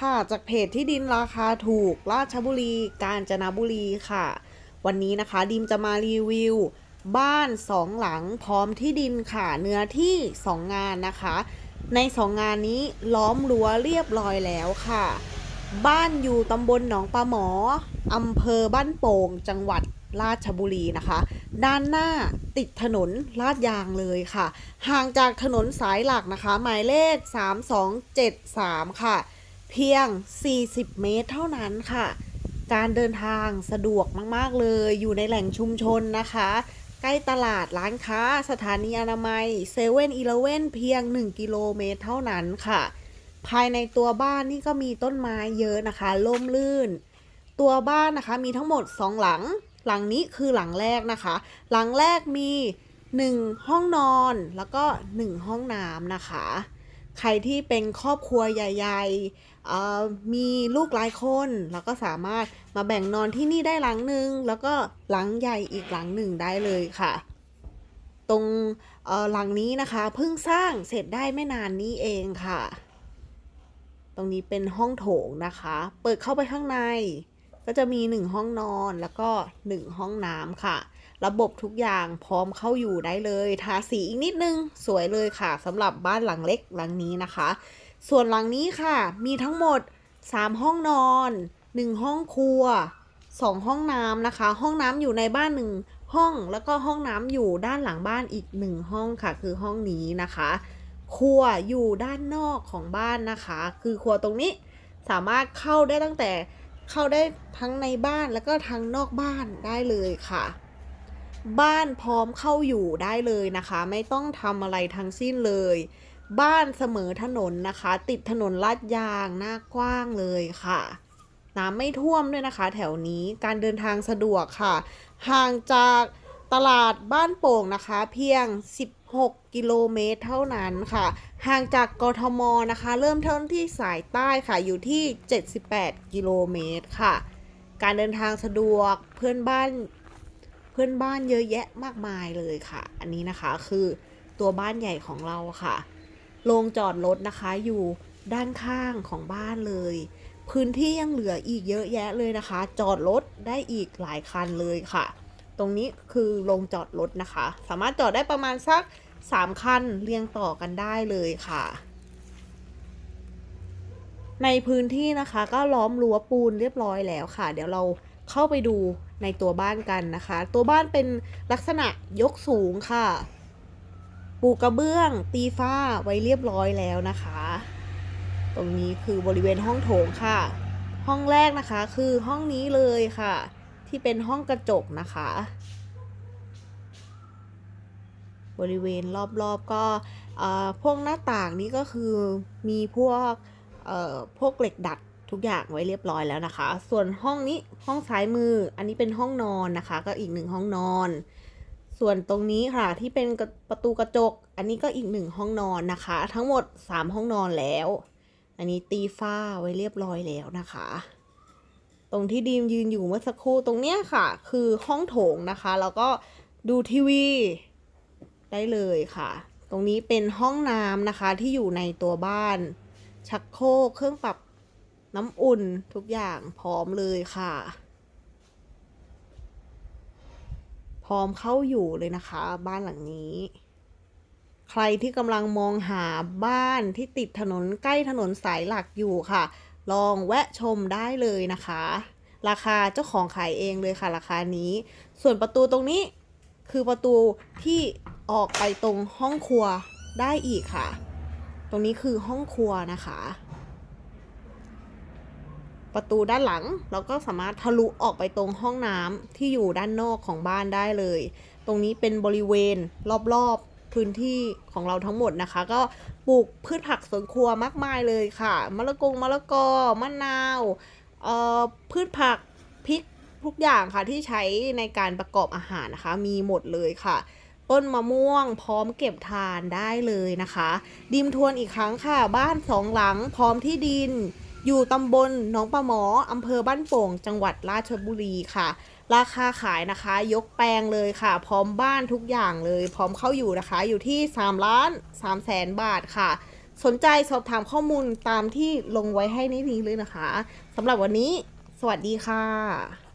ค่ะ จากเพจที่ดินราคาถูก ราชบุรี กาญจนบุรีค่ะ วันนี้นะคะดิมจะมารีวิว บ้านสองหลังพร้อมที่ดินค่ะ เนื้อที่สองงานนะคะ ในสองงานนี้ล้อมรั้วเรียบร้อยแล้วค่ะ บ้านอยู่ตำบลหนองปลาหมออำเภอบ้านโป่ง จังหวัดราชบุรีนะคะ ด้านหน้าติดถนนลาดยางเลยค่ะ ห่างจากถนนสายหลักนะคะ หมายเลข 3273 ค่ะ พียง 40 เมตรเท่านั้นค่ะ การเดินทางสะดวกมาก ๆ เลย อยู่ในแหล่งชุมชนนะคะ ใกล้ตลาดร้านค้า สถานีอนามัยเซเว่นอีเลเว่นเพียง 1 กิโลเมตรเท่านั้นค่ะ ภายในตัวบ้านนี่ก็มีต้นไม้เยอะนะคะล่มลื่น ตัวบ้านนะคะมีทั้งหมด 2 หลัง หลังนี้คือหลังแรกนะคะ หลังแรกมี 1 ห้องนอนแล้วก็ 1 ห้องน้ำนะคะ ใครที่เป็นครอบครัวใหญ่ๆ มีลูกหลายคนแล้วก็สามารถมาแบ่งนอนที่นี่ได้หลังหนึ่งแล้วก็หลังใหญ่อีกหลังหนึ่งได้เลยค่ะ ตรงหลังนี้นะคะเพิ่งสร้างเสร็จได้ไม่นานนี้เองค่ะ ตรงนี้เป็นห้องโถงนะคะ เปิดเข้าไปข้างใน ก็จะมีหนึ่งห้องนอนแล้วก็หนึ่งห้องน้ำค่ะ ระบบทุกอย่างพร้อมเข้าอยู่ได้เลย ทาสีอีกนิดนึง สวยเลยค่ะสำหรับบ้านหลังเล็กหลังนี้นะคะ ส่วนหลังนี้ค่ะ มีทั้งหมด 3 ห้องนอน 1 ห้องครัว 2 ห้องน้ำนะคะ ห้องน้ำอยู่ในบ้าน1ห้องแล้วก็ห้องน้ำอยู่ด้านหลังบ้านอีก1ห้องค่ะ คือห้องนี้นะคะ ครัวอยู่ด้านนอกของบ้านนะคะ คือครัวตรงนี้สามารถเข้าได้ตั้งแต่เข้าได้ทั้งในบ้านแล้วก็ทั้งนอกบ้านได้เลยค่ะ บ้านพร้อมเข้าอยู่ได้เลยนะคะ ไม่ต้องทำอะไรทั้งสิ้นเลย บ้านเสมอถนนนะคะ ติดถนนลาดยางหน้ากว้างเลยค่ะน้ำไม่ท่วมด้วยนะคะ แถวนี้การเดินทางสะดวกค่ะ ห่างจากตลาดบ้านโป่งนะคะ เพียง 16 กิโลเมตรเท่านั้นค่ะ ห่างจากกทมนะคะ เริ่มต้นที่สายใต้ค่ะอยู่ที่ 78 กิโลเมตรค่ะ การเดินทางสะดวกเพื่อนบ้าน พื่อนบ้านเยอะแยะมากมายเลยค่ะ อันนี้นะคะคือตัวบ้านใหญ่ของเราค่ะโรงจอดรถนะคะอยู่ด้านข้างของบ้านเลย พื้นที่ยังเหลืออีกเยอะแยะเลยนะคะ จอดรถได้อีกหลายคันเลยค่ะ ตรงนี้คือโรงจอดรถนะคะ สามารถจอดได้ประมาณสัก 3 คันเรียงต่อกันได้เลยค่ะ ในพื้นที่นะคะก็ล้อมรั้วปูนเรียบร้อยแล้วค่ะ เดี๋ยวเรา เข้าไปดูในตัวบ้านกันนะคะ ตัวบ้านเป็นลักษณะยกสูงค่ะ ปูกระเบื้อง ตีฝ้าไว้เรียบร้อยแล้วนะคะ ตรงนี้คือบริเวณห้องโถงค่ะ ห้องแรกนะคะคือห้องนี้เลยค่ะ ที่เป็นห้องกระจกนะคะ บริเวณรอบๆก็พวกหน้าต่างนี้ก็คือมีพวกพวกเหล็กดัด ทุกอย่างไว้เรียบร้อยแล้วนะคะ ส่วนห้องนี้ห้องซ้ายมือ อันนี้เป็นห้องนอนนะคะ ก็อีกหนึ่งห้องนอน ส่วนตรงนี้ค่ะที่เป็นประตูกระจก อันนี้ก็อีกหนึ่งห้องนอนนะคะ ทั้งหมด 3 ห้องนอนแล้ว อันนี้ตีฝ้าไว้เรียบร้อยแล้วนะคะ ตรงที่ดีมยืนอยู่เมื่อสักครู่ตรงเนี้ยค่ะ คือห้องโถงนะคะ แล้วก็ดูทีวี ได้เลยค่ะ ตรงนี้เป็นห้องน้ำนะคะที่อยู่ในตัวบ้าน ชักโครกเครื่องปรับ น้ำอุ่นทุกอย่างพร้อมเลยค่ะ พร้อมเข้าอยู่เลยนะคะ บ้านหลังนี้ ใครที่กำลังมองหาบ้านที่ติดถนนใกล้ถนนสายหลักอยู่ค่ะ ลองแวะชมได้เลยนะคะ ราคาเจ้าของขายเองเลยค่ะ ราคานี้ ส่วนประตูตรงนี้คือประตูที่ออกไปตรงห้องครัวได้อีกค่ะ ตรงนี้คือห้องครัวนะคะ ประตูด้านหลัง เราก็สามารถทะลุออกไปตรงห้องน้ำที่อยู่ด้านนอกของบ้านได้เลย ตรงนี้เป็นบริเวณรอบๆพื้นที่ของเราทั้งหมดนะคะ ก็ปลูกพืชผักสวนครัวมากมายเลยค่ะมะละกงมะละกอมะนาวเอ่อพืชผักพริกทุกอย่างค่ะที่ใช้ในการประกอบอาหารนะคะ มีหมดเลยค่ะต้นมะม่วงพร้อมเก็บทานได้เลยนะคะ ดิมทวนอีกครั้งค่ะ บ้านสองหลังพร้อมที่ดิน อยู่ตำบลหนองปลาหมออำเภอบ้านโป่ง จังหวัดราชบุรีค่ะ ราคาขายนะคะ ยกแปลงเลยค่ะ พร้อมบ้านทุกอย่างเลย พร้อมเข้าอยู่นะคะ อยู่ที่3ล้าน3แสนบาทค่ะ สนใจสอบถามข้อมูลตามที่ลงไว้ให้ในนี้เลยนะคะสำหรับวันนี้ สวัสดีค่ะ